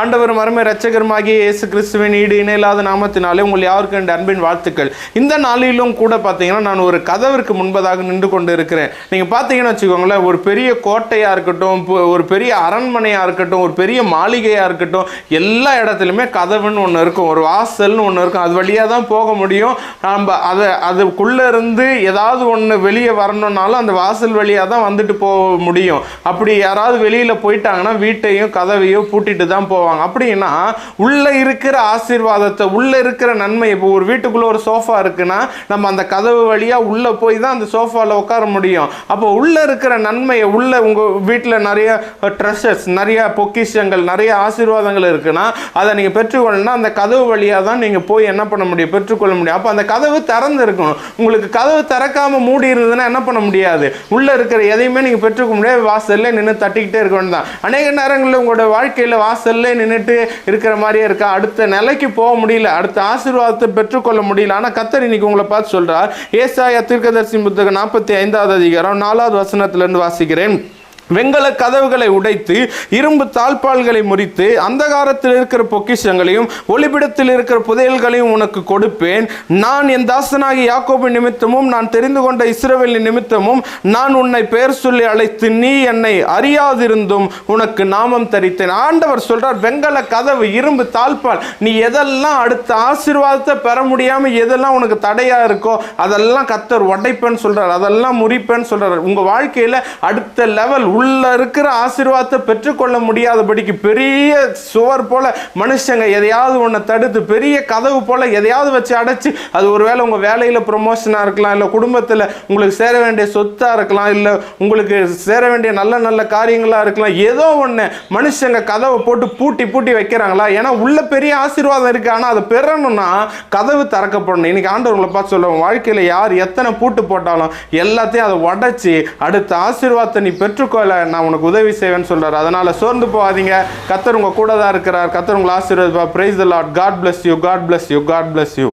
ஆண்டவர் மருமை ரட்சகருமாகிய இயேசு கிறிஸ்துவின் ஈடு இணையில்லாத நாமத்தினாலே உங்கள் யாருக்கு என் அன்பின் வாழ்த்துக்கள். இந்த நாளிலும் கூட பார்த்தீங்கன்னா நான் ஒரு கதவிற்கு முன்பதாக நின்று கொண்டு இருக்கிறேன் நீங்கள் பார்த்தீங்கன்னு வச்சுக்கோங்களேன் ஒரு பெரிய கோட்டையாக இருக்கட்டும் ஒரு பெரிய அரண்மனையாக இருக்கட்டும் ஒரு பெரிய மாளிகையாக இருக்கட்டும் எல்லா இடத்துலையுமே கதவுன்னு ஒன்று இருக்கும் ஒரு வாசல்னு ஒன்று இருக்கும். அது வழியாக தான் போக முடியும். நம்ம அதை அதுக்குள்ளே இருந்து ஏதாவது ஒன்று வெளியே வரணுன்னாலும் அந்த வாசல் வழியாக தான் வந்துட்டு போக முடியும். அப்படி யாராவது வெளியில் போயிட்டாங்கன்னா வீட்டையும் கதவையும் பூட்டிட்டு தான் போவாங்க. அப்படின்னா உள்ளே இருக்கிற ஆசீர்வாதத்தை உள்ளே இருக்கிற நன்மை இப்போ ஒரு வீட்டுக்குள்ளே ஒரு சோஃபா இருக்குன்னா நம்ம அந்த கதவு வழியாக உள்ளே போய் தான் அந்த சோஃபாவில் உட்கார முடியும். அப்போ உள்ளே இருக்கிற நன்மையை உள்ளே உங்கள் வீட்டில் நிறைய ட்ரெஷர்ஸ் நிறைய பொக்கிஷங்கள் நிறைய ஆசீர்வாதங்கள் இருக்குன்னா அதை நீங்கள் பெற்றுக்கொள்ளணும்னா அந்த கதவு வழியாக தான் நீங்கள் போய் என்ன பண்ண முடியும்? பெற்றுக்கொள்ள முடியும். அப்போ அந்த கதவு திறந்து இருக்கணும் உங்களுக்கு கதவு திறக்காமல் மூடி இருந்ததுன்னா என்ன பண்ண முடியாது? உள்ளே இருக்கிற எதையுமே நீங்கள் பெற்றுக்க முடியாது. வாசல்ல நின்று தட்டிக்கிட்டே இருக்க வேண்டாம் அநேக நேரங்களில் உங்களோட வாழ்க்கையில் வாசல்ல நின்றுட்டு இருக்கிற மாதிரியே இருக்கா? அடுத்த நிலைக்கு போக முடியல. அடுத்த ஆசீர்வாதத்தை பெற்றுக்கொள்ள முடியல. ஆனால் கத்தர் இன்னைக்கு உங்களை பார்த்து சொல்றார். ஏசாயா திருக்கதர்சி புத்தகம் நாற்பத்தி ஐந்தாவது அதிகாரம் நாலாவது வசனத்திலேருந்து வாசிக்கிறேன். வெங்கல கதவுகளை உடைத்து இரும்பு தாழ்பால்களை முறித்து அந்தகாரத்தில் இருக்கிற பொக்கிஷங்களையும் ஒளிபிடத்தில் இருக்கிற புதையல்களையும் உனக்கு கொடுப்பேன். நான் என் தாசனாகி யாக்கோபின் நிமித்தமும் நான் தெரிந்து கொண்ட இஸ்ரவேலின் நிமித்தமும் நான் உன்னை பெயர் சொல்லி அழைத்து நீ என்னை அறியாதிருந்தும் உனக்கு நாமம் தரித்தேன். ஆண்டவர் சொல்றார் வெங்கல கதவு இரும்பு தாழ்பால் நீ எதெல்லாம் அடுத்த ஆசீர்வாதத்தை பெற முடியாம எதெல்லாம் உனக்கு தடையா இருக்கோ அதெல்லாம் கத்தர் உடைப்பேன்னு சொல்றார் அதெல்லாம் முறிப்பேன்னு சொல்றார். உங்க வாழ்க்கையில அடுத்த லெவல் உள்ள இருக்கிற ஆசீர்வாதத்தை பெற்றுக்கொள்ள முடியாதபடிக்கு பெரிய சுவர் போல மனுஷங்க எதையாவது ஒன்று தடுத்து பெரிய கதவு போல எதையாவது வச்சு அடைச்சு அது ஒருவேளை உங்க வேலையில ப்ரொமோஷனாக இருக்கலாம் இல்லை குடும்பத்தில் உங்களுக்கு சேர வேண்டிய சொத்தா இருக்கலாம் இல்லை உங்களுக்கு சேர வேண்டிய நல்ல நல்ல காரியங்களா இருக்கலாம் ஏதோ ஒன்று மனுஷங்க கதவை போட்டு பூட்டி பூட்டி வைக்கிறாங்களா? ஏன்னா உள்ள பெரிய ஆசீர்வாதம் இருக்கு. ஆனால் அதை பெறணும்னா கதவு திறக்கப்படணும். இன்னைக்கு ஆண்டவர்களை பார்த்து சொல்லுவோம் வாழ்க்கையில் யார் எத்தனை பூட்டு போட்டாலும் எல்லாத்தையும் அதை உடைச்சி அடுத்த ஆசீர்வாதத்தை நீ பெற்றுக்கொள்ள நான் உனக்கு உதவி செய்வேன்னு சொல்கிறார் அதனால சோர்ந்து போகாதீங்க. கத்தர் உங்கள் கூட தான் இருக்கிறார். கத்தர் உங்களை ஆசீர்வாதம் praise the Lord God bless you God bless you God bless you